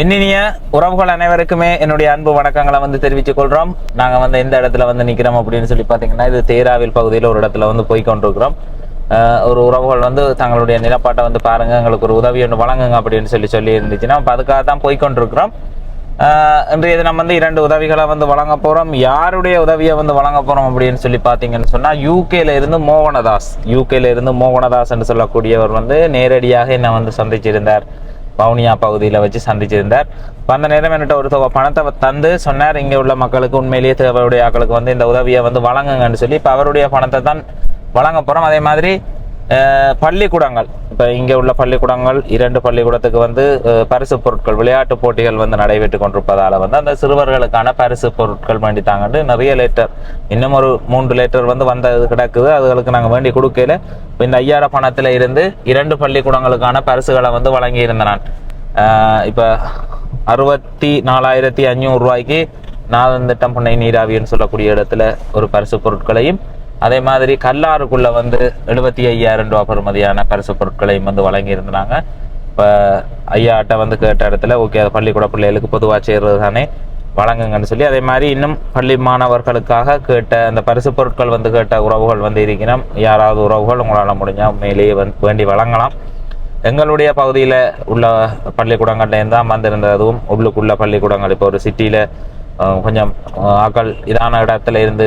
எண்ணினிய உறவுகள் அனைவருக்குமே என்னுடைய அன்பு வணக்கங்களை வந்து தெரிவித்துக் கொள்றோம். நாங்க வந்து எந்த இடத்துல வந்து நிக்கிறோம் அப்படின்னு சொல்லி பாத்தீங்கன்னா இது தேராவில் பகுதியில் ஒரு இடத்துல வந்து போய் கொண்டிருக்கிறோம். ஒரு உறவுகள் வந்து தங்களுடைய நிலப்பாட்டை வந்து பாருங்க எங்களுக்கு ஒரு உதவி ஒன்று வழங்குங்க அப்படின்னு சொல்லி சொல்லி இருந்துச்சுன்னா அப்ப அதுக்காக தான் போய் கொண்டிருக்கிறோம். இன்றைய தினம் வந்து இரண்டு உதவிகளை வந்து வழங்க போறோம். யாருடைய உதவியை வந்து வழங்க போறோம் அப்படின்னு சொல்லி பாத்தீங்கன்னு சொன்னா யூகேல இருந்து மோகனதாஸ். யூகேல இருந்து மோகனதாஸ் என்று சொல்லக்கூடியவர் வந்து நேரடியாக என்னை வந்து சந்திச்சிருந்தார். வவுனியா பகுதியில் வச்சு சந்திச்சிருந்தார். இப்போ அந்த நேரம் என்கிட்ட ஒரு தொகை பணத்தை தந்து சொன்னார். இங்கே உள்ள மக்களுக்கு உண்மையிலேயே தேவையுடைய ஆட்களுக்கு வந்து இந்த உதவியை வந்து வழங்குங்கன்னு சொல்லி இப்போ அவருடைய பணத்தை தான் வழங்க போகிறோம் அதே மாதிரி பள்ளிக்கூடங்கள். இப்போ இங்கே உள்ள பள்ளிக்கூடங்கள் இரண்டு பள்ளிக்கூடத்துக்கு வந்து பரிசு பொருட்கள் விளையாட்டு போட்டிகள் வந்து நடைபெற்று கொண்டிருப்பதால் வந்து அந்த சிறுவர்களுக்கான பரிசு பொருட்கள் வேண்டி தாங்கண்டு நிறைய லேட்டர். இன்னும் ஒரு மூன்று லேட்டர் வந்து வந்தது கிடக்குது. அதுகளுக்கு நாங்கள் வேண்டி கொடுக்கல இப்போ இந்த ஐயாயிரம் பணத்தில் இருந்து இரண்டு பள்ளிக்கூடங்களுக்கான பரிசுகளை வந்து வழங்கியிருந்தேன் நான் இப்போ அறுபத்தி நாலாயிரத்தி அஞ்சூறு ரூபாய்க்கு நாதந்திட்டம் பண்ணை நீராவின்னு சொல்லக்கூடிய இடத்துல ஒரு பரிசு பொருட்களையும் அதே மாதிரி கல்லாறுக்குள்ளே வந்து எழுபத்தி ஐயாயிரம் ரூபா பெறுமதியான பரிசு பொருட்களையும் வந்து வழங்கியிருந்தாங்க. இப்போ ஐயாட்ட வந்து கேட்ட இடத்துல ஓகே அது பள்ளிக்கூட பிள்ளைகளுக்கு பொதுவாக சேர்றது தானே வழங்குங்கன்னு சொல்லி. அதே மாதிரி இன்னும் பள்ளி மாணவர்களுக்காக கேட்ட அந்த பரிசு பொருட்கள் வந்து கேட்ட உறவுகள் வந்து இருக்கிறோம் யாராவது உறவுகள் உங்களால் முடிஞ்சால் உண்மையிலேயே வந்து வேண்டி வழங்கலாம். எங்களுடைய பகுதியில் உள்ள பள்ளிக்கூடங்கள்லேருந்து தான் வந்திருந்ததும் உள்ளுக்குள்ள பள்ளிக்கூடங்கள் இப்போ ஒரு சிட்டியில் கொஞ்சம் ஆக்கள் இதான இடத்துல இருந்து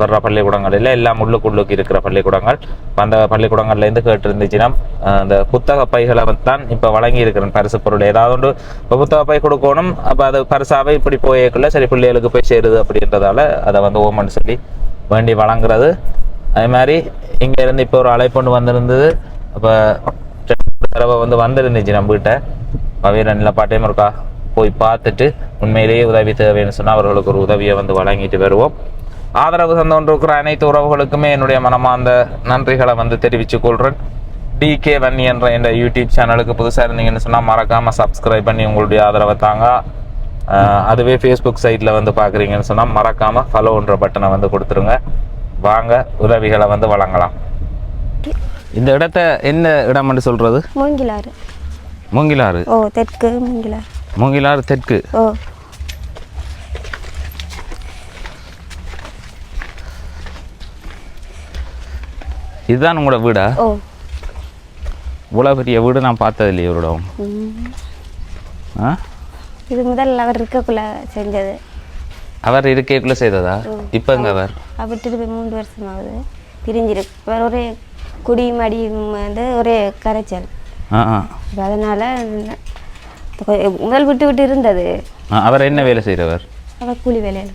வர்ற பள்ளிக்கூடங்களில் எல்லாம் உள்ளுக்குள்ளுக்கு இருக்கிற பள்ளிக்கூடங்கள். அந்த பள்ளிக்கூடங்கள்லேருந்து கேட்டுருந்துச்சுன்னா அந்த புத்தக பைகளை தான் இப்போ வழங்கி இருக்கிறேன் பரிசு பொருள். ஏதாவது ஒன்று இப்போ புத்தக பை கொடுக்கணும் அப்போ அது பரிசாவே இப்படி போயக்குள்ள சரி பிள்ளைகளுக்கு போய் சேருது அப்படின்றதால அதை வந்து ஓமன் சொல்லி வேண்டி வழங்குறது. அதே மாதிரி இங்கேருந்து இப்போ ஒரு அழைப்பொண்டு வந்திருந்தது. அப்போ தடவை வந்து வந்திருந்துச்சு நம்மகிட்ட கிட்ட பவிர நிலப்பாட்டையும் இருக்கா போய் பார்த்துட்டு உண்மையிலேயே உதவி தேவைன்னு சொன்னால் அவர்களுக்கு ஒரு உதவியை வந்து வழங்கிட்டு வருவோம். ஆதரவு தந்தோன்றிருக்கிற அனைத்து உறவுகளுக்குமே என்னுடைய மனமார்ந்த நன்றிகளை வந்து தெரிவித்துக் கொள்கிறேன் டிகே வன்னி என்ற இந்த யூடியூப் சேனலுக்கு புதுசாக இருந்தீங்கன்னு சொன்னால் மறக்காமல் சப்ஸ்கிரைப் பண்ணி உங்களுடைய ஆதரவை தாங்க. அதுவே ஃபேஸ்புக் சைட்டில் வந்து பார்க்குறீங்கன்னு சொன்னால் மறக்காமல் ஃபாலோன்ற பட்டனை வந்து கொடுத்துருங்க. வாங்க உதவிகளை வந்து வழங்கலாம். இந்த இடத்த என்ன இடம்னு சொல்கிறது மூங்கிலாறு. மூங்கிலாறு. ஓ தெற்கு மூங்கிலாறு. மூங்கிலாறு தெற்கு. ஓ. இதுதான் உங்களோட வீடா? ஓ. இவ்வளோ பெரிய வீடு நான் பார்த்தது இல்லையே இவரோட. ஆ? இது முதல்ல அவர் இருக்கக்குள்ள செஞ்சது. அவர் இருக்கைக்குள்ளே செய்ததா? இப்போ எங்க அவர்? விட்டுட்டு போய் மூன்று வருஷம் ஆகுது. பிரிஞ்சிருக்கு அவர் ஒரே குடி மடி வந்து ஒரே கரைச்சல். அதனால முதல் விட்டு விட்டு இருந்தது. அவர் என்ன வேலை செய்கிறவர் அவர் கூலி வேலையில்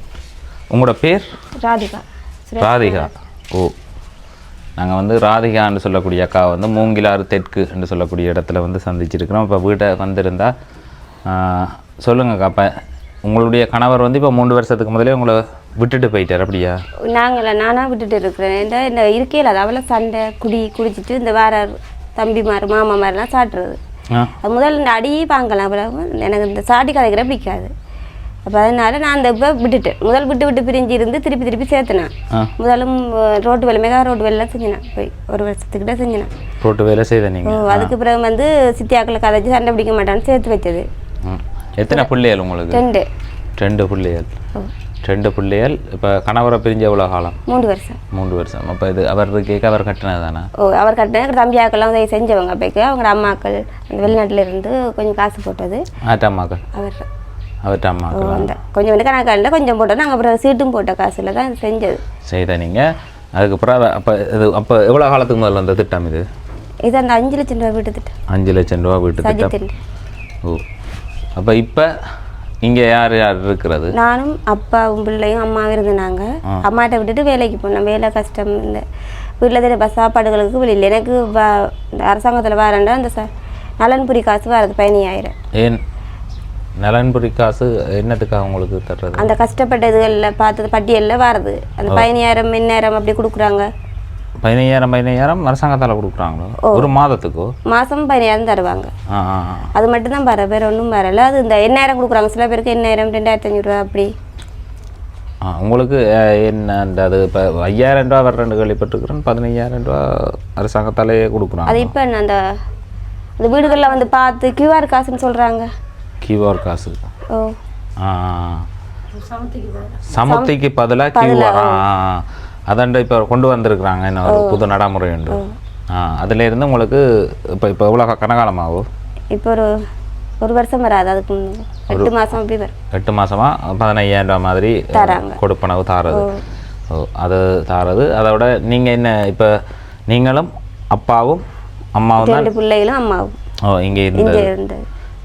உங்களோட பேர்? ராதிகா. ராதிகா. ஓ. நாங்கள் வந்து ராதிகான்னு சொல்லக்கூடிய அக்கா வந்து மூங்கிலாறு தெற்கு என்று சொல்லக்கூடிய இடத்துல வந்து சந்திச்சிருக்கிறோம். இப்போ வீட்டை வந்திருந்தா ஆ, சொல்லுங்கக்கா அப்போ உங்களுடைய கணவர் வந்து இப்போ மூன்று வருஷத்துக்கு முதலே உங்களை விட்டுட்டு போயிட்டார் அப்படியா? நாங்கள நானாக விட்டுட்டு இருக்கிறேன். இந்த இந்த இருக்கையில் அது அவளை சண்டை குடி குடிச்சிட்டு இந்த வேற தம்பிமார் மாமா மாதிரிலாம் சாட்டுறது முதல்ல இந்த அடியே வாங்கலாம் எனக்கு இந்த சாட்டி கதைக்கிற பிடிக்காது அப்போ அதனால நான் அந்த இப்போ விட்டுட்டேன். முதல் விட்டு விட்டு பிரிஞ்சு இருந்து திருப்பி திருப்பி சேர்த்துனேன். முதலும் ரோட்டு வேலை மெகா ரோட்டு வேலைலாம் செஞ்சினேன். போய் ஒரு வருஷத்துக்கிட்ட செஞ்சினேன். போட்டு வேலை செய்த ஓ, நீங்கள் அதுக்கு பிறகு வந்து சித்தியாக்களை கதைச்சு சண்டை பிடிக்க மாட்டான்னு சேர்த்து வச்சது. எத்தனை பிள்ளைகள் உங்களுக்கு? ரெண்டு. ரெண்டு பிள்ளைகள் ரெண்டு பிள்ளைகள் இப்போ கணவரை பிரிஞ்ச எவ்வளோ காலம்? மூன்று வருஷம். மூன்று வருஷம். அப்போ இது அவர் கேட்க அவர் கட்டினது தானே? ஓ அவர் கட்டின எங்கள் தம்பியாக்கெல்லாம் உதவி செஞ்சவங்க. அப்போக்கு அவங்க அம்மாக்கள் அந்த வெளிநாட்டில் இருந்து கொஞ்சம் காசு போட்டது. ஆட்டாம்மாக்கள். அவர் அவர்கிட்ட ஓ, அம்மாக்கள் அந்த கொஞ்சம் வந்து கணக்காண்டில் கொஞ்சம் போட்டோம் நாங்கள் அப்புறம் சீட்டும் போட்ட காசில் தான் செஞ்சது. செய்த நீங்கள் அதுக்கப்புறம் அப்போ இது அப்போ எவ்வளோ காலத்துக்கு முதல்ல வந்த திட்டம் இது? இது அந்த அஞ்சு லட்சம் ரூபா வீட்டு திட்டம். அஞ்சு லட்சம் ரூபா வீட்டு திட்டம். ஓ. அப்போ இப்போ இங்கே யார் யார் இருக்கிறது? நானும் அப்பாவும் பிள்ளையும் அம்மாவும் இருந்தாங்க அம்மாட்ட விட்டுட்டு வேலைக்கு போனேன் வேலை கஷ்டம் இந்த வீட்டில் பஸ் சாப்பாடுகளுக்கு வெளியில். எனக்கு இந்த அரசாங்கத்தில் வரேன்டா அந்த ச நலன்புரி காசு வரது பதினாயிரம் ஏன் நலன்புரி காசு என்னத்துக்காக உங்களுக்கு தர்றது? அந்த கஷ்டப்பட்ட இதுகளில் பார்த்தது பட்டியலில் வரது. அந்த பதினாயிரம் மின்னாயிரம் அப்படி கொடுக்குறாங்க. பதினையாயிரம் பதினையாயிரம் அரசாங்கத்தால் கொடுக்குறாங்களோ? ஒரு மாதத்துக்கோ? மாதம் பதினாயிரம் தருவாங்க. அது மட்டும் தான் வர வேறு ஒன்றும் வரல அது இந்த எண்ணாயிரம் கொடுக்குறாங்க. சில பேருக்கு எண்ணாயிரம் ரெண்டாயிரத்தி அஞ்சூறுரூவா அப்படி. உங்களுக்கு என்ன அந்த அது இப்போ ஐயாயிரம் ரூபா வர்றேன்னு கேள்விப்பட்டிருக்கிறேன். பதினையாயிரம் ரூபா அரசாங்கத்தாலேயே கொடுக்குறாங்க. அது இப்போ அந்த அந்த வீடுகளில் வந்து பார்த்து கியூஆர் காசுன்னு சொல்கிறாங்க கியூஆர் காசு. சமுத்திக்கு பதிலாக கியூஆர் அதாண்ட இப்போ கொண்டு வந்திருக்கிறாங்க என்ன ஒரு புது நடைமுறை உண்டு ஆ அதுல இருந்து உங்களுக்கு இப்போ இப்போ எவ்வளோ கனகாலமாகும் இப்போ ஒரு ஒரு வருஷம் வராது அதுக்கு. எட்டு மாதம் அப்படி வரும். எட்டு மாசமா? பதினையாயிரம் ரூபாய் மாதிரி. கொடுப்பனவு தாரது. ஓ. அது தாரது. அதோட நீங்க என்ன இப்போ நீங்களும் அப்பாவும் அம்மாவும் ரெண்டு பிள்ளைகளும் அம்மாவும். ஓ இங்கே இருந்து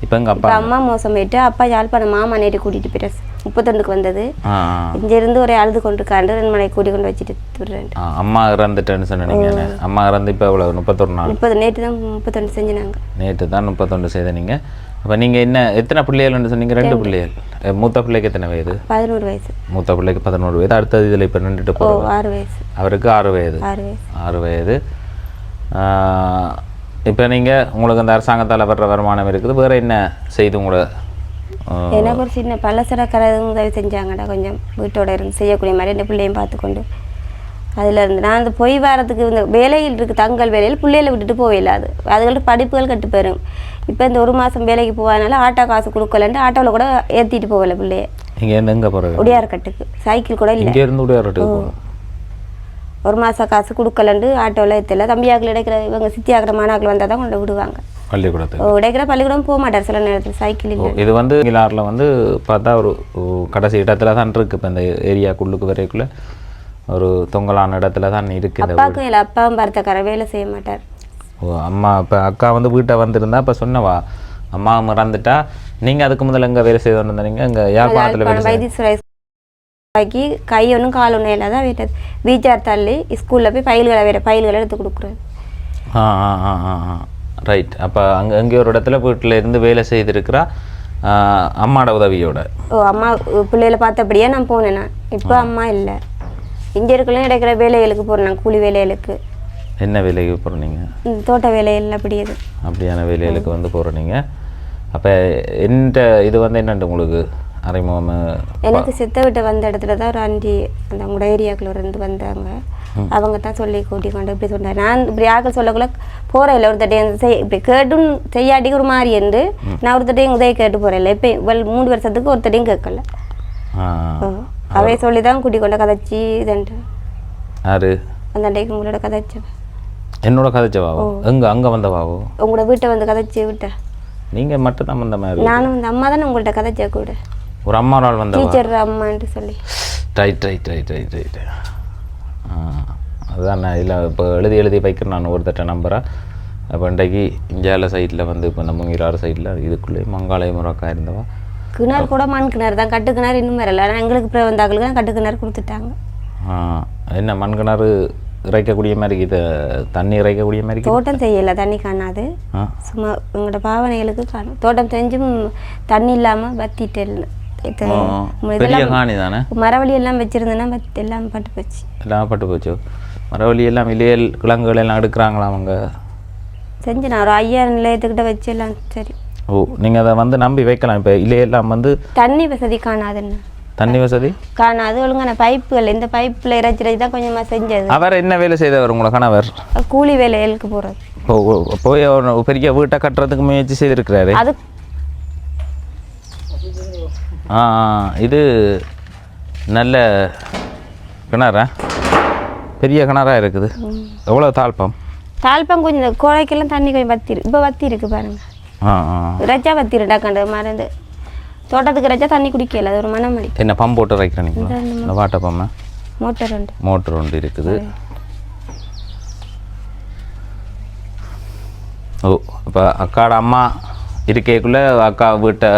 இப்போ எங்க அப்பா அம்மா. மோசம் போயிட்டு அப்பா யாழ்ப்பாணம் மாமா நேற்று கூட்டிகிட்டு போயிட்டு முப்பத்தொண்டுக்கு வந்தது. ஆ இங்க இருந்து ஒரே அழுது கொண்டு இருக்காண்டு ரெண்டு மணிக்கு கூட்டி கொண்டு வச்சுட்டு விடுறேன் அம்மா இறந்துட்டேன்னு சொன்னீங்க அம்மா இறந்து இப்போ எவ்வளோ முப்பத்தொரு நாள். முப்பது நேற்று தான் முப்பத்தொண்டு செஞ்சினாங்க. நேற்று தான் முப்பத்தொன்று செய்த நீங்கள் அப்போ நீங்கள் என்ன எத்தனை பிள்ளைகள்னு சொன்னீங்க? ரெண்டு பிள்ளைகள். மூத்த பிள்ளைக்கு எத்தனை வயது? பதினோரு வயசு. மூத்த பிள்ளைக்கு பதினோரு வயது. அடுத்தது இதில் இப்போ நின்றுட்டு போகிறோம் ஆறு வயசு. அவருக்கு ஆறு வயது. ஆறு வயசு. ஆறு வயது. இப்போ நீங்கள் உங்களுக்கு அந்த அரசாங்கத்தால் வர்ற வருமானம் இருக்குது. வேறு என்ன செய்து உங்களோட ஆஹ், எனக்கு ஒரு சின்ன பலசரக்கரை உதவி செஞ்சாங்கடா கொஞ்சம் வீட்டோட இருந்து செய்யக்கூடிய மாதிரி இந்த பிள்ளையும் பார்த்துக்கொண்டு. அதில் இருந்து நான் அந்த பொய் வாரத்துக்கு இந்த வேலையில் இருக்கு தங்கள் வேலையில் பிள்ளைகளை விட்டுட்டு போகல அது. அதுகள்ட்ட படிப்புகள் கட்டு போயிடும் இப்போ இந்த ஒரு மாதம் வேலைக்கு போகாதனால ஆட்டோ காசு கொடுக்கலன்ட்டு ஆட்டோவில் கூட ஏற்றிட்டு போகல பிள்ளைய. இங்கேருந்து எங்கே போகிறது உடையார் கட்டுக்கு சைக்கிள் கூட இல்லை. இங்கேருந்து உடையாரட்டுக்கு போகணும். ஒரு மாதம் காசு கொடுக்கலன்ட்டு ஆட்டோவில் ஏற்றல தம்பியாக்கள் இடைக்கிற இவங்க சித்தியாக்கிற மாணாக்கள் வந்தால் தான் கொண்டு விடுவாங்க. பள்ளிக்கூடத்துக்கு. இடைக்கிற பள்ளிக்கூடம் போக மாட்டார் சில நேரத்தில் சைக்கிள் இல்லை இது வந்து கிலாரில் வந்து பார்த்தா ஒரு கடைசி இடத்துல தான் இருக்குது இப்போ இந்த ஏரியாக்குள்ளுக்கு வரைக்குள்ள ஒரு தொங்கலான இடத்துல தான் இருக்குது அப்பாவுக்கும் இல்லை அப்பாவும் பரத்தக்கார வேலை செய்ய மாட்டார். ஓ அம்மா இப்போ அக்கா வந்து வீட்டை வந்திருந்தா இப்போ சொன்னவா? அம்மா மறந்துட்டா. நீங்கள் அதுக்கு முதல்ல எங்கே வேலை செய்து வந்திருந்தீங்க? இங்கே யாழ்ப்பாணத்தில் வேலை வைத்தீஸ்வர ஆக்கி கை ஒன்றும் கால் ஒன்றும் இல்லை தான் வீட்டை வீச்சார் தள்ளி ஸ்கூலில் போய் ஃபைல்களை வேறு ஃபைல்களை எடுத்து கொடுக்குறது. ஆ ஆ ஆ ஆ ரைட் அப்போ அங்கே அங்கே ஒரு இடத்துல வீட்டில் இருந்து வேலை செய்திருக்கிறா அம்மாட உதவியோட. ஓ அம்மா பிள்ளைகளை பார்த்தபடியே நான் போனேன் நான். இப்போ அம்மா இல்லை. இங்கே இருக்கலாம் கிடைக்கிற வேலைகளுக்கு போகிறேன் நான் கூலி வேலைகளுக்கு. என்ன வேலைக்கு போகிறீங்க தோட்ட வேலைகள் அப்படி அப்படியான வேலைகளுக்கு வந்து போகிறீங்க அப்போ எந்த இது வந்து என்னண்டு உங்களுக்கு? அறிமுகம் எனக்கு செத்த விட்டு வந்த இடத்துல தான் ஒரு ஆண்டி அந்த உங்களோட ஏரியாக்குள்ள இருந்து வந்தாங்க. அவங்க தான் சொல்லி கூட்டி கொண்டு இப்படி சொன்னார். நான் இப்படி ஆக்கள் சொல்லக்குள்ள போகிறேன் இல்லை ஒருத்தட்டையும் செய் இப்படி கேட்டும் செய்யாட்டிக்கு ஒரு மாதிரி என்று நான் ஒருத்தட்டையும் உதவி கேட்டு போகிறேன் இல்லை. இப்போ இவள் மூணு வருஷத்துக்கு ஒருத்தட்டையும் கேட்கல. அவை சொல்லி தான் கூட்டி கொண்டு கதைச்சி இதுன்ட்டு. யாரு? அந்த அண்டைக்கு உங்களோட கதைச்சு என்னோட கதைச்சவாவோ எங்கே அங்கே வந்தவாவோ உங்களோட வீட்டை வந்து கதைச்சி விட்டேன் நீங்கள் மட்டும்தான் வந்த மாதிரி நானும் வந்து அம்மா தானே உங்கள்கிட்ட கதைச்சா கூட? ஒரு அம்மா நாள் வந்தவா டீச்சர் அம்மான்ட்டு சொல்லி. Right right right right right அதுதான் நான் இல்லை இப்போ எழுதி எழுதி வைக்கிறேன். நான் ஒருத்தட்ட நம்புகிறேன் அப்போ இன்றைக்கு இந்தியாவில் சைடில் வந்து இப்போ நம்ம முங்கிலாறு சைடில் இதுக்குள்ளே மங்காலயம் ஒரு அக்கா இருந்தவா? கிணறு கூட மண் கிணறு தான். கட்டு கிணறு இன்னும் வரல ஆனால் எங்களுக்கு இப்போ வந்தாக்களுக்கு தான் கட்டு கிணறு கொடுத்துட்டாங்க. என்ன மண் கிணறு இறைக்கக்கூடிய மாதிரி இது தண்ணி இறைக்கக்கூடிய மாதிரி? தோட்டம் செய்யலை தண்ணி காணாது. சும்மா எங்களோட பாவனைகளுக்கு காணும். தோட்டம் செஞ்சும் தண்ணி இல்லாமல் வத்திட்டு. இது பெரிய காணி தானே? மரவழி எல்லாம் வச்சிருந்தேன்னா எல்லாம் பட்டு போச்சு. எல்லாம் பட்டு போச்சு. மரவள்ளி எல்லாம் இலையல் கிழங்குகள் எல்லாம் எடுக்கிறாங்களா அவங்க? செஞ்சு நான் ஒரு ஐயாயிரம் நிலையத்துக்கிட்ட வச்சு எல்லாம் சரி. ஓ நீங்கள் அதை வந்து நம்பி வைக்கலாம். இப்போ இலையெல்லாம் வந்து தண்ணி வசதி காணாதுன்னு. தண்ணி வசதி? காணாது ஒழுங்கான பைப்புகள். இந்த பைப்பில் இறைச்சிறது தான் கொஞ்சமாக செஞ்சது. அவர் என்ன வேலை செய்தவர் உங்களை கணவர்? கூலி வேலைகளுக்கு போகிறது இப்போ போய் பெரிய வீட்டை கட்டுறதுக்கு முயற்சி செய்திருக்கிறாரு. அது இது நல்ல கிணறா? பெரிய கிணறா இருக்குது. எவ்வளோ தாழ்ப்பம்? தாழ்ப்பம் கொஞ்சம் கோழைக்கெல்லாம் தண்ணி கொஞ்சம் வத்தி இப்போ வத்தி இருக்கு பாருங்க. ஆ ஆ. இறைச்சா வத்தி ரெண்டாக்கண்டு மருந்து தோட்டத்துக்கு இறைச்சா தண்ணி குடிக்கல அது ஒரு மனமடி என்ன பம்ப் போட்டு வைக்கிறேன் நீங்கள் வாட்டர் பம்மை? மோட்டர் உண்டு மோட்ரு ஒன்று இருக்குது. ஓ இப்போ அக்காட அம்மா இருக்கைக்குள்ளே அக்கா வீட்டை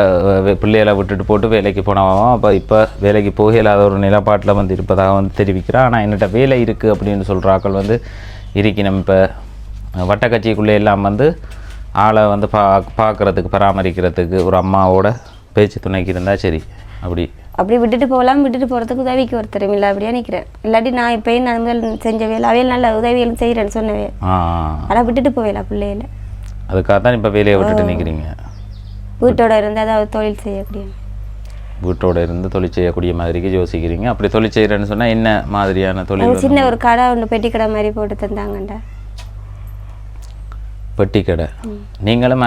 பிள்ளைகளை விட்டுட்டு போட்டு வேலைக்கு போனவாம் அப்போ இப்போ வேலைக்கு போக இல்லாத ஒரு நிலப்பாட்டில் வந்து இருப்பதாக வந்து தெரிவிக்கிறா ஆனால் என்னட்ட வேலை இருக்குது அப்படின்னு சொல்கிற ஆக்கள் வந்து இருக்கணும். இப்போ வட்டக்கட்சிக்குள்ளே எல்லாம் வந்து ஆளை வந்து பா பார்க்குறதுக்கு பராமரிக்கிறதுக்கு ஒரு அம்மாவோட பேச்சு துணைக்கு இருந்தால் சரி. அப்படி. அப்படி விட்டுட்டு போகலாம். விட்டுட்டு போகிறதுக்கு உதவிக்கு ஒருத்தர் இல்லை அப்படியே நிற்கிறேன் இல்லாட்டி நான் இப்போயும் நான் முதல் செஞ்ச வேலை அவையில் நல்ல உதவிகள் செய்கிறேன்னு சொன்னவே. ஆ ஆனால் விட்டுட்டு போவேல பிள்ளையில அதுக்காக தான் இப்போ வேலையை விட்டுட்டு நிற்கிறீங்க வீட்டோட இருந்து அதாவது தொழில் செய்யக்கூடிய வீட்டோட இருந்து தொழில் செய்யக்கூடிய மாதிரிக்கு யோசிக்கிறீங்க. அப்படி தொழில் செய்கிறேன்னு சொன்னால் என்ன மாதிரியான தொழில்? சின்ன ஒரு கடை ஒன்று பெட்டி கடை மாதிரி போட்டு தந்தாங்கண்டா பெட்டி கடை. நீங்களும்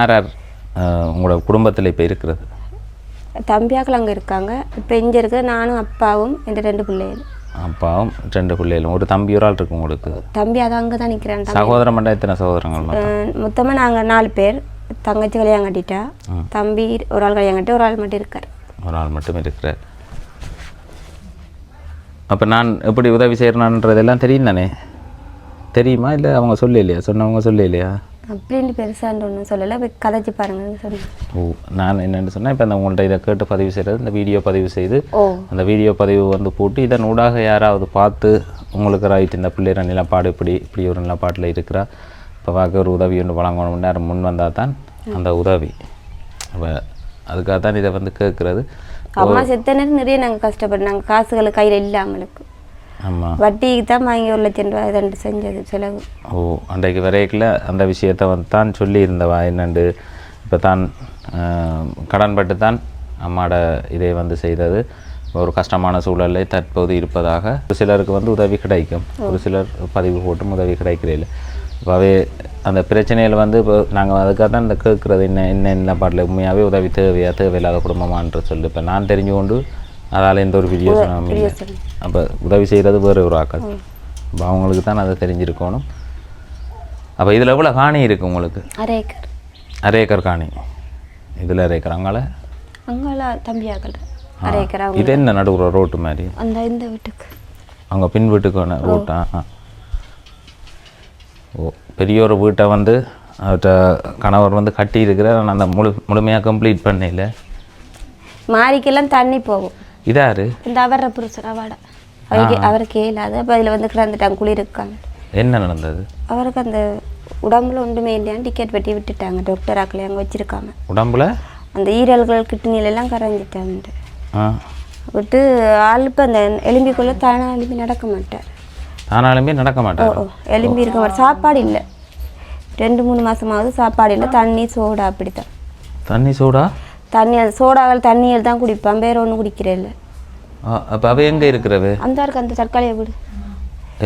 அஹ், உங்களோட குடும்பத்தில் இப்போ இருக்கிறது. தம்பியாக்கள் அங்கே இருக்காங்க. இப்போ இங்கே இருக்கிற நானும் அப்பாவும் என் ரெண்டு பிள்ளைகள் அப்பாவும் ரெண்டு பிள்ளைகளும். ஒரு தம்பி ஒரு ஆள் இருக்கு உங்களுக்கு. தம்பி அதை அங்கே தான் நிற்கிறேன் சகோதரம் மட்டும் எத்தனை சகோதரங்கள் மொத்தம்? மொத்தமாக நாங்கள் நாலு பேர். தங்கச்சி கல்யாணம் கட்டிட்டா. தம்பி ஒரு ஆள் கல்யாணம் கட்டி ஒரு ஆள் மட்டும் இருக்கார். ஒரு ஆள் மட்டும் இருக்கிறார். அப்போ நான் எப்படி உதவி செய்கிறேன்றதெல்லாம் தெரியும் தானே தெரியுமா? இல்லை அவங்க சொல்லலையா? சொன்னவங்க சொல்லலையா? அப்படின்னு பெருசான்னு ஒன்றும் சொல்லலை. போய் கதைச்சு பாருங்கன்னு சொன்னேன். ஓ நான் என்னென்னு சொன்னால் இப்போ அந்த உங்கள்கிட்ட இதை கேட்டு பதிவு செய்கிறது இந்த வீடியோ பதிவு செய்து அந்த வீடியோ பதிவு வந்து போட்டு இதன் ஊடாக யாராவது பார்த்து உங்களுக்கு ரைட் இந்த பிள்ளைற நிலப்பாடு இப்படி இப்படி ஒரு நிலப்பாட்டில் இருக்கிறா இப்போ பார்க்க ஒரு உதவி ஒன்று வழங்கணும்னு யாரும் முன் வந்தால் தான் அந்த உதவி. அப்போ அதுக்காக தான் இதை வந்து கேட்குறது அம்மா செத்த நேரம் நிறைய நாங்கள் கஷ்டப்பட்டோம். காசுகள் கையில் இல்லாமலுக்கு வட்டிக்கு தான் வாங்கி ஒரு லட்சம் ரூபாய் ரெண்டு செஞ்சது செலவு. ஓ அன்றைக்கு வரைக்கில் அந்த விஷயத்தை வந்து தான் சொல்லியிருந்தவா? என்னண்டு? இப்போ தான் கடன்பட்டு தான் அம்மாட இதை வந்து செய்தது. ஒரு கஷ்டமான சூழலில் தற்போது இருப்பதாக ஒரு சிலருக்கு வந்து உதவி கிடைக்கும். ஒரு சிலர் பதிவு போட்டும் உதவி கிடைக்கிறதில்ல இப்போவே அந்த பிரச்சனையில் வந்து இப்போ நாங்கள் அதுக்காக தான் இந்த கேட்குறது என்ன என்ன என்ன பாட்டில்? உண்மையாகவே உதவி தேவையா? தேவையில்லாத குடும்பமான்ற சொல்லி இப்போ நான் தெரிஞ்சு கொண்டு அதால் எந்த ஒரு வீடியோ சொன்னாமல் அப்போ உதவி செய்கிறது வேறு ஒரு ஆக்கள். அப்போ அவங்களுக்கு தான் அதை தெரிஞ்சிருக்கணும். அப்போ இதில் எவ்வளோ காணி இருக்குது உங்களுக்கு? அரை ஏக்கர். அரை ஏக்கர் காணி. இதில் அரை ஏக்கர். அங்கால? அங்கெல்லாம் தம்பியாக்கள் அரை ஏக்கர் இது என்ன நடுவுற ரோட்டு மாதிரி? அந்த இந்த வீட்டுக்கு. அவங்க பின் வீட்டுக்கான ரோட்டா. ஓ பெரிய ஒரு வீட்டை வந்து அவர்கிட்ட கணவர் வந்து கட்டி இருக்கிறார் ஆனால் அந்த முழு முழுமையாக கம்ப்ளீட் பண்ணல. மாரிக்கெல்லாம் தண்ணி போகும். இதாரு? இந்த அவர புருஷர் அவாட. அவருக்கு அவருக்கு இல்லாத அப்போ அதில் வந்து கிடந்துட்டாங்க குளிருக்காங்க. என்ன நடந்தது? அவருக்கு அந்த உடம்புல ஒன்றுமே இல்லையான்னு டிக்கெட் வெட்டி விட்டுட்டாங்க டாக்டர் ஆக்களை அங்கே வச்சிருக்காங்க உடம்புல? அந்த ஈரல்கள் கிட்னில எல்லாம் கரைஞ்சிட்டாங்க விட்டு ஆள் இப்போ அந்த எலும்பிக்குள்ளே தானா எலும்பி நடக்க மாட்டார். தானாலுமே நடக்க மாட்டார்? ஓ எலும்பி இருக்க மாட்டார். சாப்பாடு இல்லை. ரெண்டு மூணு மாசமாவது சாப்பாடு இல்லை தண்ணி சோடா அப்படித்தான். தண்ணி சூடா? தண்ணி அது சோடாவில் தண்ணியில் தான் குடிப்பான். வேற ஒன்றும் குடிக்கிறே இல்லை. அப்போ அவ எங்கே இருக்கிறது அந்த இருக்கு அந்த தற்காலிக வீடு.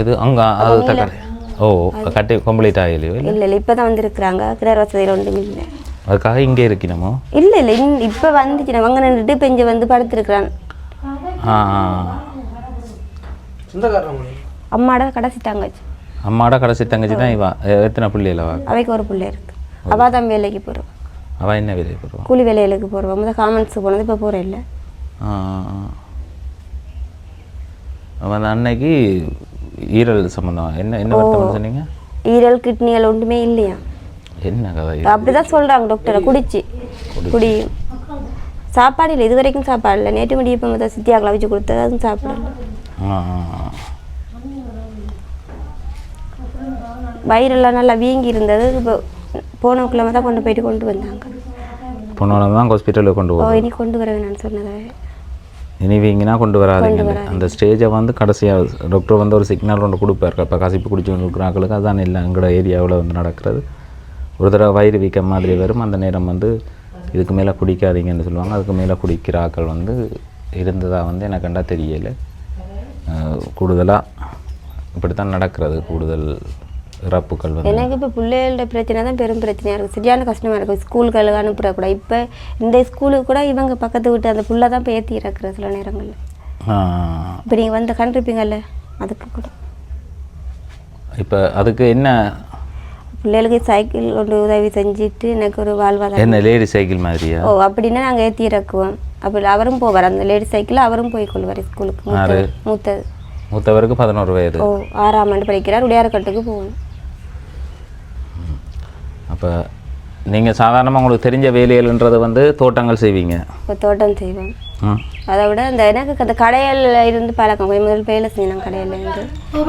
எது அங்கே அது தக்காளி ஓ கட்டி கம்ப்ளீட் ஆகலையோ இல்லை? இல்லை இப்போ தான் வந்துருக்குறாங்க. கிணறு வசதியில் ஒன்றும் இல்லை. அதுக்காக இங்கே இருக்கணுமோ? இல்லை இல்லை இன் இப்போ வந்துச்சு அங்கே நின்றுட்டு இங்கே வந்து படுத்துருக்குறான். அம்மாட கடைசி தங்கச்சி. அம்மாட கடைசி தங்கச்சி தான் இவா. எத்தனை பிள்ளைகள அவ? அவைக்கு ஒரு பிள்ளை இருக்கு. அவள் தான் வேலைக்கு போகிறோம் அவ என்ன வேலைக்கு போடுவான் கூலி வேலைகளுக்கு போகிறோம் முதல் காமெண்ட்ஸுக்கு போனது இப்போ போகிறேன் இல்லை. அவன் அன்னைக்கு ஈரல் சம்மந்தம் என்ன என்ன வருத்தம் சொன்னீங்க? ஈரல் கிட்னிகள் ஒன்றுமே இல்லையா? என்ன கதை? அப்படிதான் சொல்றாங்க டாக்டரை குடிச்சு. குடி. சாப்பாடு இல்லை இது வரைக்கும் சாப்பாடு இல்லை. நேற்று மணி இப்போ முதல் சித்தியாக்களை வச்சு கொடுத்தது அதுவும் சாப்பிடல. வயிறெல்லாம் நல்லா வீங்கி இருந்தது இப்போ போன கிழமை தான் கொண்டு போயிட்டு கொண்டு வந்தாங்க. பொண்ணோட தான் ஹாஸ்பிட்டலுக்கு கொண்டு ஓ போகும் இனி கொண்டு வர வேணாம்னு சொன்னதை? இனி வீங்கினா கொண்டு வராதீங்க. அந்த ஸ்டேஜை வந்து கடைசியாக டாக்டர் வந்து ஒரு சிக்னல் ஒன்று கொடுப்பார். இப்போ கசிப்பு குடிச்சு கொண்டு இருக்கிறாங்களுக்கு அதான் இல்லை எங்களோட ஏரியாவில் வந்து நடக்கிறது. ஒரு தடவை வயிறு வீக்கம் மாதிரி வரும். அந்த நேரம் வந்து இதுக்கு மேலே குடிக்காதீங்கன்னு சொல்லுவாங்க. அதுக்கு மேலே குடிக்கிற ஆட்கள் வந்து இருந்ததாக வந்து எனக்கு கண்டா தெரியலை. கூடுதலாக இப்படித்தான் நடக்கிறது. கூடுதல் இறப்புகள் வந்து. எனக்கு இப்போ பிள்ளைகளோட பிரச்சனை தான் பெரும் பிரச்சனையாக இருக்குது சரியான கஷ்டமாக இருக்கும் ஸ்கூலுக்கு அனுப்புறக்கூட இப்போ இந்த ஸ்கூலுக்கு கூட இவங்க பக்கத்து வீட்டு அந்த புள்ள தான் இப்போ ஏற்றி இறக்குற சில நேரங்களில். இப்போ நீங்கள் வந்து கண்டிருப்பீங்கல்ல அதுக்கு கூட. இப்போ அதுக்கு என்ன? பிள்ளைகளுக்கு சைக்கிள் கொண்டு உதவி செஞ்சுட்டு எனக்கு ஒரு வாழ்வாதாரம். என்ன லேடி சைக்கிள் மாதிரியா? ஓ அப்படின்னா நாங்கள் ஏற்றி இறக்குவோம். அப்படி அவரும் போவார். அந்த லேடி சைக்கிளில் அவரும் போய் கொள்வார் ஸ்கூலுக்கு. மூத்தது மூத்தவருக்கு பதினோரு வயது. ஓ ஆறாம் ஆண்டு படிக்கிறார். உடையார்கட்டுக்கு போகணும் அப்போ நீங்கள் சாதாரணமாக உங்களுக்கு தெரிஞ்ச வேலைகள்ன்றது வந்து தோட்டங்கள் செய்வீங்க. இப்போ தோட்டம் செய்வோம். அதை விட அந்த எனக்கு அந்த கடையில் இருந்து பழக்கம். கொஞ்சம் முதல் வேலை செஞ்சேன் கடையில் இருந்து.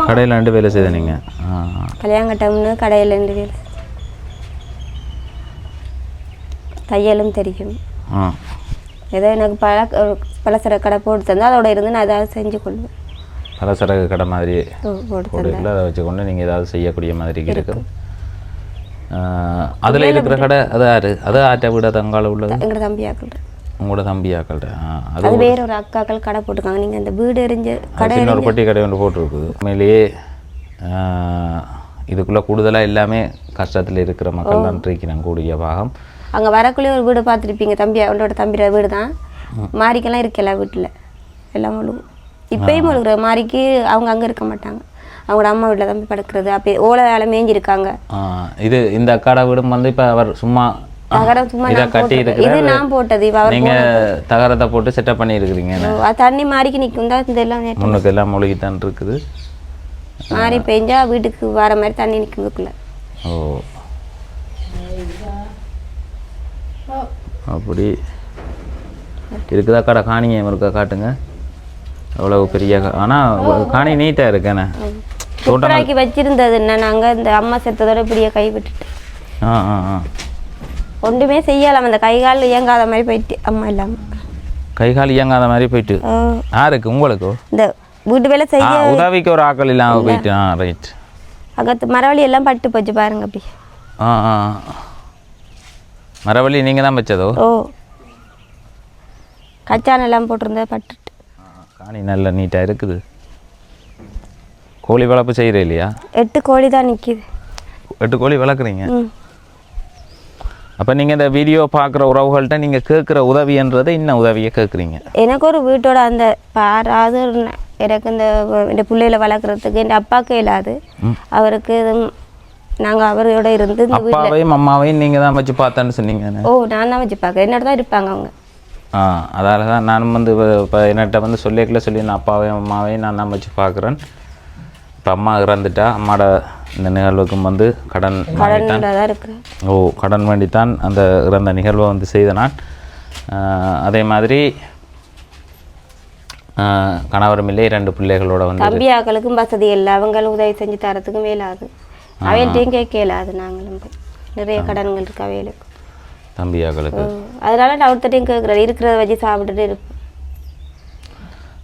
கடையில் ரெண்டு வேலை செய்த நீங்கள் கல்யாணம் கட்டம்னு கடையில் இருந்து வேலை. தையலும் தெரியும். ஏதோ எனக்கு பழ பலசர கடை போட்டு தந்தால் அதோட இருந்து நான் ஏதாவது செஞ்சு கொள்வேன். பலசரக்கு கடை மாதிரி போட்டு அதை வச்சுக்கொண்டு நீங்கள் ஏதாவது செய்யக்கூடிய மாதிரி இருக்கும் அதில் இருக்கிற கடை அது யாரு அது ஆட்டை வீடு அது அங்கால உள்ளது எங்களோட தம்பியாக்கள் உங்களோட தம்பியாக்கள்கிட்ட ஆ அது வேற ஒரு அக்காக்கள் கடை போட்டிருக்காங்க நீங்கள் அந்த வீடு எரிஞ்ச கடை ஒரு பட்டி கடை ஒன்று போட்டிருக்குது உண்மையிலேயே இதுக்குள்ள கூடுதலாக எல்லாமே கஷ்டத்தில் இருக்கிற மக்கள் தான் இருக்கிறாங்க கூடிய பாகம் அங்கே வரக்குள்ளே ஒரு வீடு பார்த்துருப்பீங்க தம்பி அவளோட தம்பியோட வீடு தான் மாரிக்கெல்லாம் இருக்கல வீட்டில் எல்லாம் முழுகும் இப்பயும் முழுகிற மாரிக்கு அவங்க அங்கே இருக்க மாட்டாங்க அவங்களோட அம்மா வீட்டில் தான் போய் படுக்கிறது. அப்படி ஓலை வேலை மேய்ஞ்சிருக்காங்க இது இந்த அக்காட வீடும் வந்து இப்போ அவர் சும்மா இதை நான் போட்டது. இவ நீங்க தகரத்தை போட்டு செட்டப் பண்ணி இருக்கிறீங்க தண்ணி மாறிக்கு நிற்கும் தான் இந்த எல்லாம் முன்னுக்கு எல்லாம் மூழ்கித்தான் இருக்குது. மாறி பெஞ்சா வீட்டுக்கு வர மாதிரி தண்ணி நிற்குதுக்குள்ள ஓ. அப்படி. இருக்குதா கடை காணிங்க இருக்கா காட்டுங்க. அவ்வளவு பெரிய கா- ஆனா காணி நீட்டா இருக்கேண்ணே துப்புராக்கி வச்சிருந்தது. என்ன நாங்கள் இந்த அம்மா செத்ததோட இப்படியே கை விட்டுட்டு. ஆ ஆ ஆ. ஒன்றுமே செய்யலாம். அந்த கை கால் இயங்காத மாதிரி போயிட்டு அம்மா இல்லாமல் கை கால் இயங்காத மாதிரி போயிட்டு. யாருக்கு? உங்களுக்கோ? இந்த வீட்டு வேலை செய்ய உதவிக்கு ஒரு ஆக்கள் இல்லாம போயிட்டு. ஆ ரைட் அகத்து மரவழி எல்லாம் பட்டு போச்சு பாருங்க அப்படி. ஆ ஆ. மரவள்ளி நீங்க தான் வச்சதோ? ஓ. கச்சான் எல்லாம் போட்டிருந்தா பட்டுட்டு. காணி நல்ல நீட்டா இருக்குது. கோழி வளர்ப்பு செய்கிற இல்லையா? எட்டு கோழி தான் நிற்கிது எட்டு கோழி வளர்க்குறீங்க? அப்போ நீங்கள் இந்த வீடியோ பார்க்குற உறவுகள்கிட்ட நீங்கள் கேட்குற உதவின்றதை இன்னும் உதவியை கேட்குறீங்க? எனக்கு ஒரு வீட்டோட அந்த பாராது எனக்கு இந்த இந்த பிள்ளைகளை வளர்க்குறதுக்கு என் அப்பாவுக்கு இல்லாது அவருக்கு நாங்கள் அவரோட இருந்து அப்பாவையும் அம்மாவையும் நீங்கள் தான் வச்சு பார்த்தேன்னு சொன்னீங்க ஓ நான் தான் வச்சு பார்க்குறேன். என்னோட தான் இருப்பாங்க அவங்க. ஆ அதால தான் நானும் வந்து இப்போ என்கிட்ட வந்து சொல்லிக்கல சொல்லி நான் அப்பாவையும் அம்மாவையும் நான் தான் வச்சு பார்க்குறேன். இப்போ அம்மா இறந்துட்டா அம்மாட இந்த நிகழ்வுக்கும் வந்து கடன் ஓ கடன் வேண்டித்தான் அந்த இறந்த நிகழ்வை வந்து செய்த நான் அதே மாதிரி கணவரும் இல்லை ரெண்டு பிள்ளைகளோட வந்து தம்பி ஆக்களுக்கும் வசதி இல்லை. அவங்களும் உதவி செஞ்சு தரத்துக்கும் வேலாது அவையிட்டையும் கேட்க இயலாது நாங்களும் நிறைய கடன்கள் இருக்கு அவைகளுக்கு. தம்பியாக்களுக்கு அதனால நான் ஒருத்தட்டையும் கேட்குறேன். இருக்கிறத வச்சு சாப்பிட்டுட்டு இருப்பேன்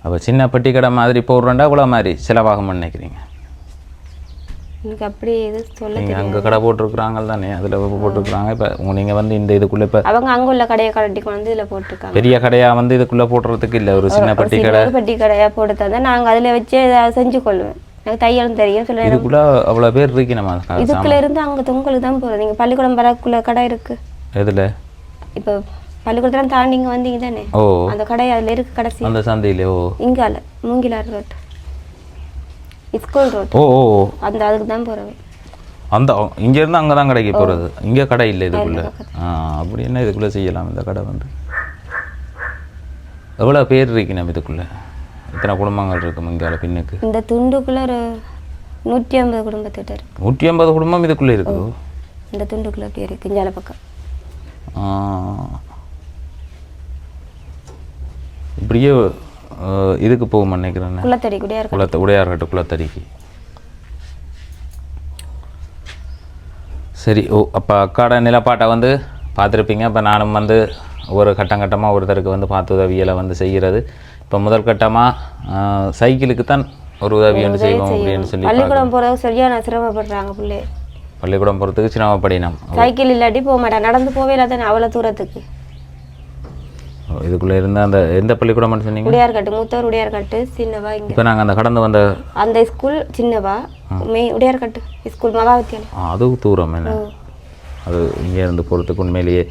அப்போ சின்ன பெட்டி கடை மாதிரி போடுறேன்டா இவ்வளோ மாதிரி செலவாகும்னு நினைக்கிறீங்க? எனக்கு அப்படி இது சொல்ல நீங்கள் அங்கே கடை போட்டிருக்கிறாங்க தானே அதில் போட்டிருக்கிறாங்க. இப்போ நீங்கள் வந்து இந்த இதுக்குள்ளே இப்போ அவங்க அங்க உள்ள கடையை கட்டி கொண்டு வந்து இதில் போட்டிருக்காங்க. பெரிய கடையாக வந்து இதுக்குள்ளே போடுறதுக்கு இல்லை ஒரு சின்ன பெட்டி கடை. பெட்டி கடையாக போட்டு தந்தா நாங்கள் அதில் வச்சு செஞ்சு கொள்வேன். எனக்கு தையலும் தெரியும் சில இதுக்குள்ளே அவ்வளோ பேர் இருக்கு நம்ம இதுக்குள்ள இருந்து அங்கே தொங்கலுக்கு தான் போகிறது நீங்கள் பள்ளிக்கூடம் வரக்குள்ள கடை இருக்கு. எதில்? இப்போ பள்ளிக்கூடத்தெல்லாம் தாண்டி இங்கே வந்தீங்க தானே ஓ. அந்த கடை அதில் இருக்கு கடைசி. அந்த சந்தையிலே ஓ. இங்கால மூங்கிலார் ரோட் ஸ்கூல் ரோட் ஓ ஓ. அந்த அதுக்கு தான் போகிறவன் அந்த இங்கேருந்து அங்கே தான் கடைக்கு போகிறது இங்கே கடை இல்லை இதுக்குள்ளே. ஆ அப்படி என்ன இதுக்குள்ளே செய்யலாம் இந்த கடை வந்து? எவ்வளோ பேர் இருக்கு நம்ம இதுக்குள்ளே? இத்தனை குடும்பங்கள் இருக்கும் இங்கே பின்னுக்கு. இந்த துண்டுக்குள்ள ஒரு நூற்றி ஐம்பது குடும்பத்திட்ட இருக்கு. நூற்றி ஐம்பது குடும்பம் இதுக்குள்ளே இருக்குது இந்த துண்டுக்குள்ள அப்படி இருக்கு இஞ்சால பக்கம். இப்படியே இதுக்கு போகும் நினைக்கிறேன் குள்ளத்தடி கூடயா இருக்கு குளத்த உடையார்கட்டு குளத்தடிக்கு சரி ஓ அப்போ அக்காட நிலப்பாட்டை வந்து பார்த்துருப்பீங்க. இப்போ நானும் வந்து ஒரு கட்டம் கட்டமாக ஒருத்தருக்கு வந்து பார்த்து உதவிகளை வந்து செய்கிறது. இப்போ முதல் கட்டமாக சைக்கிளுக்கு தான் ஒரு உதவி ஒன்று செய்வோம் அப்படின்னு சொல்லி பள்ளிக்கூடம் போகிறதுக்கு சரியான சிரமப்படுறாங்க பிள்ளை. பள்ளிக்கூடம் போகிறதுக்கு சிரமப்படினம். சைக்கிள் இல்லாட்டி போக மாட்டேன். நடந்து போவே இல்லை தானே அவ்வளோ தூரத்துக்கு. இதுக்குள்ளே இருந்த அந்த எந்த பள்ளிக்கூடம்னு சொன்னீங்க? உடையார்கட்டு மூத்தவர் உடையார்கட்டு சின்னவா இங்கே. இப்போ நாங்கள் அந்த கடந்து வந்த அந்த ஸ்கூல் சின்னவா மெய் உடையார்கட்டு ஸ்கூல் மகா வித்தியாலயம் அது தூரம் என்ன? அது இங்கே இருந்து போகிறதுக்கு உண்மையிலேயே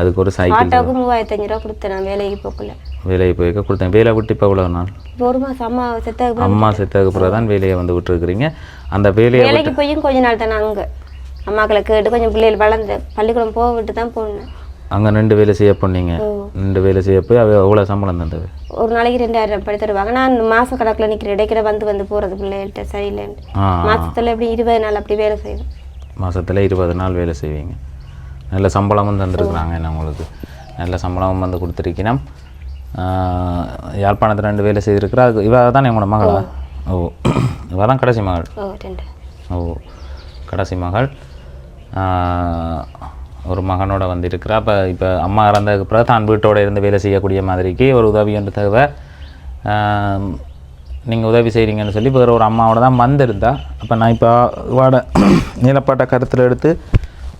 அதுக்கு ஒரு சைக்கிள் ஆட்டோவுக்கு மூவாயிரத்தி அஞ்சு ரூபா கொடுத்தேன் வேலைக்கு போக்குள்ள வேலையை போய் கொடுத்தேன். வேலை விட்டு இப்போ எவ்வளோ நாள்? ஒரு மாதம் அம்மா செத்ததுக்கு அம்மா செத்ததுக்கு பிறகு தான் வேலையை வந்து விட்டுருக்குறீங்க. அந்த வேலையை வேலைக்கு போயும் கொஞ்ச நாள் தானே அங்கே. அம்மாக்களை கேட்டு கொஞ்சம் பிள்ளைகள் வளர்ந்து பள்ளிக்கூடம் போக விட்டு தான் போனேன். அங்கே ரெண்டு வேலை செய்ய போனீங்க. ரெண்டு வேலை செய்ய போய் அவ எவ்வளோ சம்பளம் தந்தது? ஒரு நாளைக்கு ரெண்டாயிரம் படி தருவாங்க. நான் மாச கணக்கில் நிற்கிற இடைக்கிட வந்து வந்து போகிறது பிள்ளைகள்கிட்ட சரியில்லைன்ட்டு. ஆ. மாசத்துல எப்படி இருபது நாள் அப்படி வேலை செய்வேன். மாதத்தில் இருபது நாள் வேலை செய்வீங்க. நல்ல சம்பளமும் தந்துருக்குறாங்க என்ன உங்களுக்கு? நல்ல சம்பளமும் வந்து கொடுத்துருக்கணும். யாழ்ப்பாணத்தில் ரெண்டு வேலை செய்திருக்கிறா. அது இவ தானே உங்களோட மகளா? ஓ. இவ தான் கடைசி மகள்? ஓ கடைசி மகள். ஒரு மகனோட வந்திருக்கிறா. அப்போ இப்போ அம்மா இறந்ததுக்கு பிறகு தான் வீட்டோட இருந்து வேலை செய்யக்கூடிய மாதிரிக்கு ஒரு உதவி என்று தேவை. நீங்கள் உதவி செய்கிறீங்கன்னு சொல்லி வேறு ஒரு அம்மாவோட தான் வந்திருந்தா. அப்போ நான் இப்போ வாட நீலப்பாட்டை கருத்தில் எடுத்து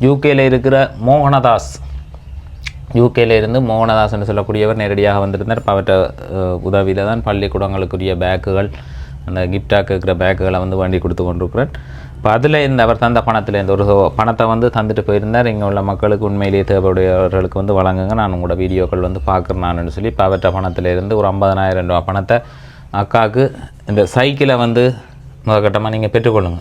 யூகேல இருக்கிற மோகனதாஸ் யூகேல இருந்து மோகனதாஸ்ன்னு சொல்லக்கூடியவர் நேரடியாக வந்திருந்தார். இப்போ அவர்கிட்ட உதவியில் தான் பள்ளிக்கூடங்களுக்குரிய பேக்குகள் அந்த கிஃப்டாக இருக்கிற பேக்குகளை வந்து வண்டி கொடுத்து கொண்டிருக்கிறேன் இப்போ அதில் இந்த அவர் தந்த பணத்தில் இந்த ஒரு பணத்தை வந்து தந்துட்டு போயிருந்தார். இங்கே உள்ள மக்களுக்கு உண்மையிலேயே தேவையுடையவர்களுக்கு வந்து வழங்குங்க. நான் உங்களோட வீடியோக்கள் வந்து பார்க்குறேன்னு சொல்லி இப்போ அவற்ற பணத்தில் இருந்து ஒரு ஐம்பதனாயிரம் ரூபா பணத்தை அக்காவுக்கு இந்த சைக்கிளை வந்து முதல் கட்டமாக நீங்கள் பெற்றுக்கொள்ளுங்க.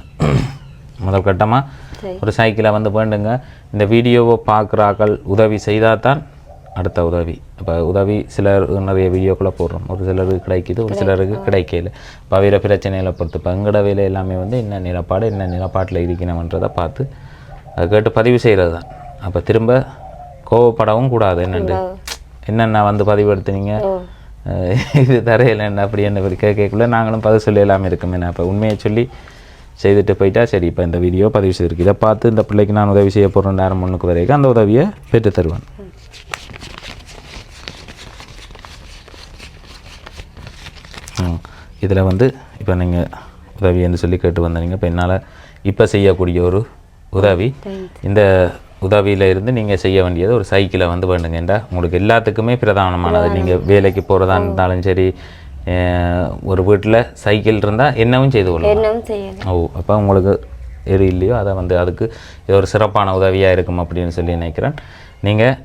முதல் கட்டமாக ஒரு சைக்கிளை வந்து வேண்டுங்க. இந்த வீடியோவை பார்க்குறாக்கள் உதவி செய்தால் தான் அடுத்த உதவி இப்போ உதவி சிலர் நிறைய வீடியோக்குள்ளே போடுறோம் ஒரு சிலருக்கு கிடைக்குது ஒரு சிலருக்கு கிடைக்கல இப்போ வேறு பிரச்சனைகளை பொறுத்து இப்போ எங்கட வேலை எல்லாமே வந்து என்ன நிலப்பாடு என்ன நிலப்பாட்டில் இருக்கணுமன்றதை பார்த்து அதை கேட்டு பதிவு செய்கிறது தான் அப்போ திரும்ப கோவப்படவும் கூடாது என்னென்று என்னென்ன வந்து பதிவு அஹ் இது தரையில் என்ன அப்படி என்ன இப்படி கேட்கக்குள்ள நாங்களும் பதில் சொல்லி எல்லாமே இருக்கோம் என்ன இப்போ உண்மையை சொல்லி செய்துட்டு போயிட்டா சரி இப்போ இந்த வீடியோ பதிவு செய்திருக்கு இதை பார்த்து இந்த பிள்ளைக்கு நான் உதவி செய்ய போகிறேன் நேரம் முன்னுக்கு வரைக்கும் அந்த உதவியை பெற்று தருவேன் இதில் வந்து இப்போ நீங்கள் உதவின்னு சொல்லி கேட்டு வந்தீங்க இப்போ என்னால் இப்போ செய்யக்கூடிய ஒரு உதவி இந்த உதவியில இருந்து நீங்கள் செய்ய வேண்டியது ஒரு சைக்கிளை வந்து வேண்டுங்கண்டா உங்களுக்கு எல்லாத்துக்குமே பிரதானமானது. நீங்கள் வேலைக்கு போகிறதா இருந்தாலும் சரி ஒரு வீட்டில் சைக்கிள் இருந்தால் என்னவும் செய்து கொள்ளலாம். ஓ அப்போ உங்களுக்கு எது இல்லையோ அதை வந்து அதுக்கு இது ஒரு சிறப்பான உதவியாக இருக்கும் அப்படின்னு சொல்லி நினைக்கிறேன். நீங்கள்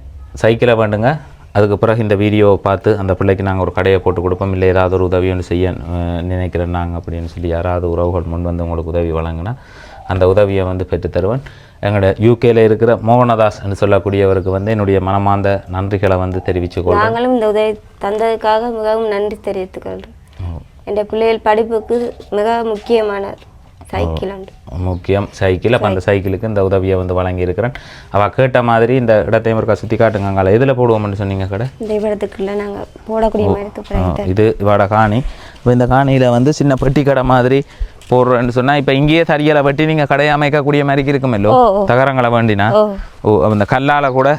சைக்கிளை வேண்டுங்க. அதுக்கு பிறகு இந்த வீடியோவை பார்த்து அந்த பிள்ளைக்கு நாங்கள் ஒரு கடையை போட்டு கொடுப்போம். இல்லை ஏதாவது ஒரு உதவி ஒன்று செய்ய நினைக்கிறேன் நாங்கள் அப்படின்னு சொல்லி யாராவது உறவுகள் முன் வந்து உங்களுக்கு உதவி வழங்கினா அந்த உதவியை வந்து பெற்றுத் தருவேன். எங்களோட யூகேல இருக்கிற மோகனதாஸ் என்று சொல்லக்கூடியவருக்கு வந்து என்னுடைய மனமார்ந்த நன்றிகளை வந்து தெரிவித்துக்கொள்கிறேன் நாங்களும் இந்த உதவி தந்ததுக்காக மிகவும் நன்றி தெரிவித்துக்கொள்கிறோம் என் பிள்ளைகள் படிப்புக்கு மிக முக்கியமான சைக்கிள் முக்கியம். சைக்கிள் அப்போ அந்த சைக்கிளுக்கு இந்த உதவியை வந்து வழங்கியிருக்கிறேன். அவள் கேட்ட மாதிரி இந்த இடத்தையும் இருக்கா சுற்றி காட்டுங்க எதில் போடுவோம்னு சொன்னீங்க கடை? இந்த இடத்துக்குள்ள நாங்கள் போடக்கூடிய இது இவாட காணி. இப்போ இந்த காணியில் வந்து சின்ன பெட்டி கடை மாதிரி போடுறேன்னு சொன்னால் இப்போ இங்கேயே தறியலை வெட்டி நீங்கள் கடையை அமைக்கக்கூடிய மாதிரி இருக்குமல்லோ. தகரங்களை வேண்டினா. ஓ. இந்த கல்லால் கூட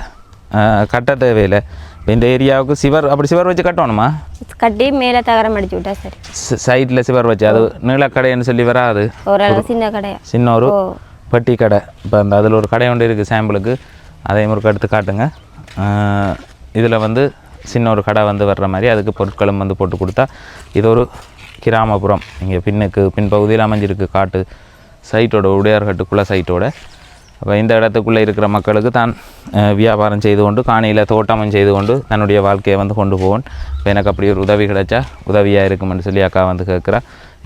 கட்ட தேவையில்லை. இப்போ இந்த ஏரியாவுக்கு சிவர் அப்படி சிவர் வச்சு கட்டணுமா? கட்டி மேலே தகரம் அடிச்சு விட்டா சரி. சைடில் சிவர் வச்சு அது நீளக்கடைன்னு சொல்லி வராது. ஓரளவு சின்ன கடையா? சின்ன ஒரு பெட்டி கடை. இப்போ அந்த அதில் ஒரு கடை ஒன்று இருக்குது சாம்பிளுக்கு. அதை முறுக்கு எடுத்து காட்டுங்க. இதில் வந்து சின்ன ஒரு கடை வந்து வர்ற மாதிரி அதுக்கு பொருட்களும் வந்து போட்டு கொடுத்தா இது ஒரு கிராமப்புறம். இங்கே பின்னுக்கு பின்பகுதியில் அமைஞ்சிருக்கு காட்டு. சைட்டோட உடையார்கட்டுக்குள்ள சைட்டோட அப்போ இந்த இடத்துக்குள்ளே இருக்கிற மக்களுக்கு தான் வியாபாரம் செய்து கொண்டு காணியில் தோட்டமும் செய்து கொண்டு தன்னுடைய வாழ்க்கையை வந்து கொண்டு போவோன் இப்போ எனக்கு அப்படி ஒரு உதவி கிடைச்சா உதவியாக இருக்குமென்னு சொல்லி அக்கா வந்து கேட்குறா.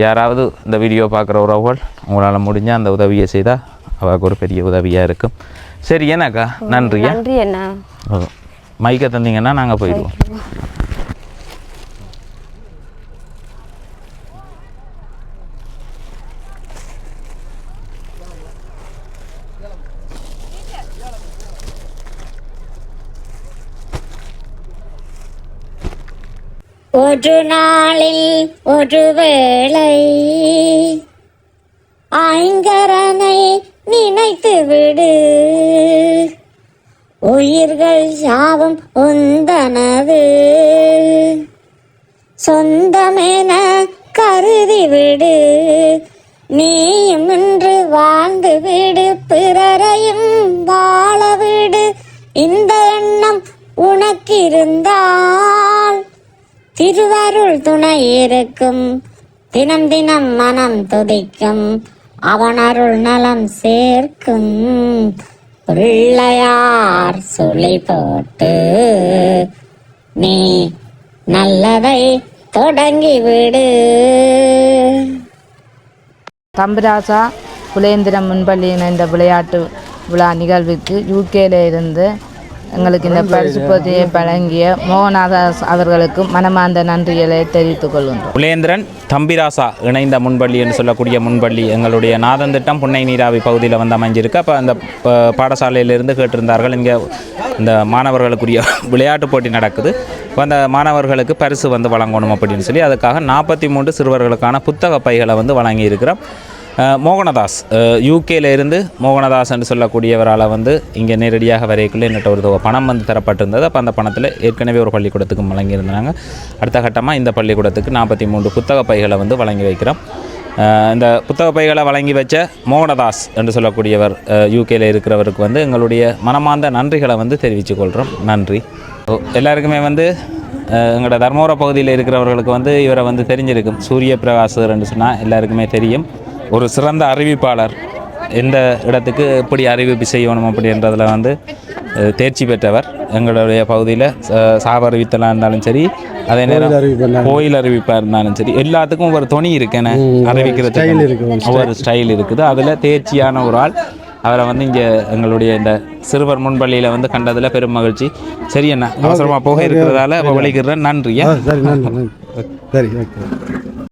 யாராவது இந்த வீடியோ பார்க்குற உறவுகள் உங்களால் முடிஞ்சால் அந்த உதவியை செய்தால் அவருக்கு ஒரு பெரிய உதவியாக இருக்கும். சரி ஏன்னாக்கா நன்றியா? நன்றி ஓ. மைக்கை தந்தீங்கன்னா நாங்கள் போயிடுவோம். ஒரு நாளில் ஒரு வேளை ஐங்கரனை நினைத்து விடு. உயிர்கள் யாவும் உந்தனது. சொந்தமென கருதி விடு. நீயும் இன்று வாழ்ந்து விடு. பிறரையும் வாழ விடு. இந்த எண்ணம் உனக்கிருந்தா திருவாரூர் துணை இருக்கும். தினம் தினம் மனம் துதிக்கும். அவன் அருள் நலம் சேர்க்கும். பிள்ளையார் சுழி போட்டு நீ நல்லதை தொடங்கி விடு. தம்பிராசா புலேந்திரம் முன்பள்ளி இணைந்த விளையாட்டு விழா நிகழ்வுக்கு யூகேல இருந்து எங்களுக்கு இந்த பரிசு பொதியை வழங்கிய மோகநாதாஸ் அவர்களுக்கு மனமார்ந்த நன்றிகளை தெரிவித்துக் கொள்கின்றோம் புலேந்திரன் தம்பிராசா இணைந்த முன்பள்ளி என்று சொல்லக்கூடிய முன்பள்ளி எங்களுடைய நாதந்திட்டம் புன்னை நீராவி பகுதியில் வந்து அமைஞ்சிருக்கு. அப்போ அந்த பாடசாலையிலிருந்து கேட்டிருந்தார்கள். இங்கே இந்த மாணவர்களுக்குரிய விளையாட்டு போட்டி நடக்குது. அந்த மாணவர்களுக்கு பரிசு வந்து வழங்கணும் அப்படின்னு சொல்லி அதுக்காக நாற்பத்தி மூன்று சிறுவர்களுக்கான புத்தக பைகளை வந்து வழங்கியிருக்கிறோம். மோகனதாஸ் யூகேல இருந்து மோகனதாஸ் என்று சொல்லக்கூடியவரால் வந்து இங்கே நேரடியாக வரைக்குள்ளே என்னட்ட ஒரு தொகை பணம் வந்து தரப்பட்டிருந்தது. அப்போ அந்த பணத்தில் ஏற்கனவே ஒரு பள்ளிக்கூடத்துக்கு வழங்கியிருந்தாங்க. அடுத்த கட்டமாக இந்த பள்ளிக்கூடத்துக்கு நாற்பத்தி மூன்று புத்தக பைகளை வந்து வழங்கி வைக்கிறோம். இந்த புத்தக பைகளை வழங்கி வச்ச மோகனதாஸ் என்று சொல்லக்கூடியவர் யூகேல இருக்கிறவருக்கு வந்து எங்களுடைய மனமார்ந்த நன்றிகளை வந்து தெரிவித்து கொள்கிறோம். நன்றி. எல்லாருக்குமே வந்து எங்களோட தர்மபுர பகுதியில் இருக்கிறவர்களுக்கு வந்து இவரை வந்து தெரிஞ்சிருக்கும். சூரிய பிரகாசர் என்று சொன்னால் எல்லாருக்குமே தெரியும். ஒரு சிறந்த அறிவிப்பாளர் எந்த இடத்துக்கு எப்படி அறிவிப்பு செய்யணும் அப்படின்றதுல வந்து தேர்ச்சி பெற்றவர். எங்களுடைய பகுதியில் சாவ அறிவித்தலாக இருந்தாலும் சரி அதே நேரம் கோயில் அறிவிப்பாக இருந்தாலும் சரி எல்லாத்துக்கும் ஒரு துணி இருக்குன்னு அறிவிக்கிறதுக்கு ஒவ்வொரு ஸ்டைல் இருக்குது. அதில் தேர்ச்சியான ஒரு ஆள். அவரை வந்து இங்கே எங்களுடைய இந்த சிறுவர் முன்பள்ளியில் வந்து கண்டதில் பெரும் மகிழ்ச்சி. சரி அண்ணா அவசரமாக போக இருக்கிறதால வழிகிறேன் நன்றியா சரி நன்றி சரி